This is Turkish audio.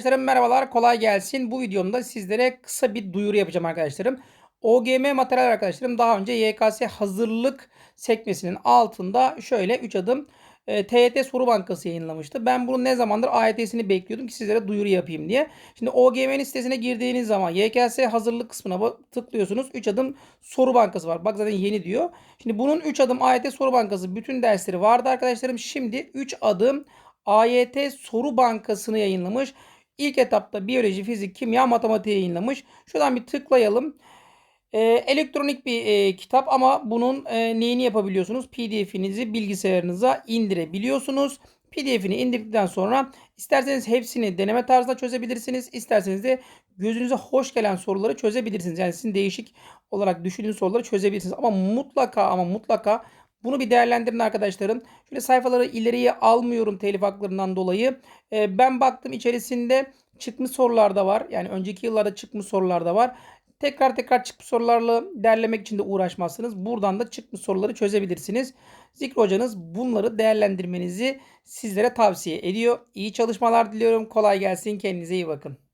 Arkadaşlarım merhabalar kolay gelsin. Bu videomda sizlere kısa bir duyuru yapacağım arkadaşlarım. OGM materyal arkadaşlarım daha önce YKS hazırlık sekmesinin altında şöyle 3 adım e, TYT soru bankası yayınlamıştı. Ben bunu ne zamandır AYT'sini bekliyordum ki sizlere duyuru yapayım diye. Şimdi OGM'nin sitesine girdiğiniz zaman YKS hazırlık kısmına tıklıyorsunuz. 3 adım soru bankası var. Bak zaten yeni diyor. Şimdi bunun 3 adım AYT soru bankası bütün dersleri vardı arkadaşlarım. Şimdi 3 adım AYT soru bankasını yayınlamış. İlk etapta biyoloji, fizik, kimya, matematik yayınlamış. Şuradan bir tıklayalım. Ee, elektronik bir e, kitap ama bunun e, neyini yapabiliyorsunuz? PDF'inizi bilgisayarınıza indirebiliyorsunuz. PDF'ini indirdikten sonra isterseniz hepsini deneme tarzında çözebilirsiniz. İsterseniz de gözünüze hoş gelen soruları çözebilirsiniz. Yani sizin değişik olarak düşündüğünüz soruları çözebilirsiniz. Ama mutlaka ama mutlaka bunu bir değerlendirin arkadaşlarım. Şöyle sayfaları ileriye almıyorum telif haklarından dolayı. Ee, ben baktım içerisinde çıkmış sorular da var. Yani önceki yıllarda çıkmış sorular da var. Tekrar tekrar çıkmış sorularla derlemek için de uğraşmazsınız. Buradan da çıkmış soruları çözebilirsiniz. Zikri hocanız bunları değerlendirmenizi sizlere tavsiye ediyor. İyi çalışmalar diliyorum. Kolay gelsin. Kendinize iyi bakın.